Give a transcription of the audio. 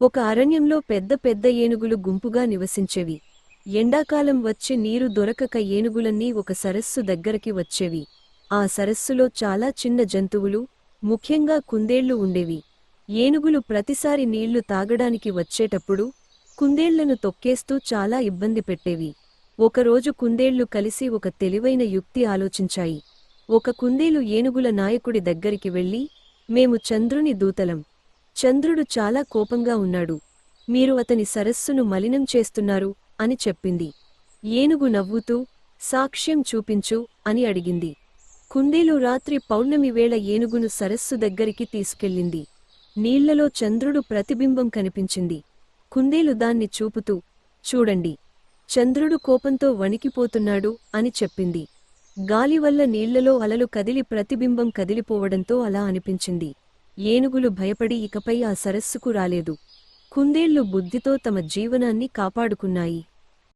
ఒక అరణ్యంలో పెద్ద పెద్ద ఏనుగులు గుంపుగా నివసించేవి. ఎండాకాలం వచ్చి నీరు దొరకక ఏనుగులన్నీ ఒక సరస్సు దగ్గరకి వచ్చేవి. ఆ సరస్సులో చాలా చిన్న జంతువులు ముఖ్యంగా కుందేళ్ళు ఉండేవి. ఏనుగులు ప్రతిసారి నీళ్ళు తాగడానికి వచ్చేటప్పుడు కుందేళ్ళను తొక్కేస్తూ చాలా ఇబ్బంది పెట్టేవి. ఒకరోజు కుందేళ్ళు కలిసి ఒక తెలివైన యుక్తి ఆలోచించాయి. ఒక కుందేలు ఏనుగుల నాయకుడి దగ్గరికి వెళ్ళి మేము చంద్రుని దూతలం. చంద్రుడు చాలా కోపంగా ఉన్నాడు. మీరు అతని సరస్సును మలినం చేస్తున్నారు అని చెప్పింది. ఏనుగు నవ్వుతూ సాక్ష్యం చూపించు అని అడిగింది. కుందేలు రాత్రి పౌర్ణమి వేళ ఏనుగును సరస్సు దగ్గరికి తీసుకెళ్ళింది. నీళ్ళలో చంద్రుడు ప్రతిబింబం కనిపించింది. కుందేలు దాన్ని చూపుతూ చూడండి చంద్రుడు కోపంతో వణికిపోతున్నాడు అని చెప్పింది. గాలివల్ల నీళ్ళలో అలలు కదిలి ప్రతిబింబం కదిలిపోవడంతో అలా అనిపించింది. ఏనుగులు భయపడి ఇకపై ఆ సరస్సుకు రాలేదు. కుందేళ్ళు బుద్ధితో తమ జీవనాన్ని కాపాడుకున్నాయి.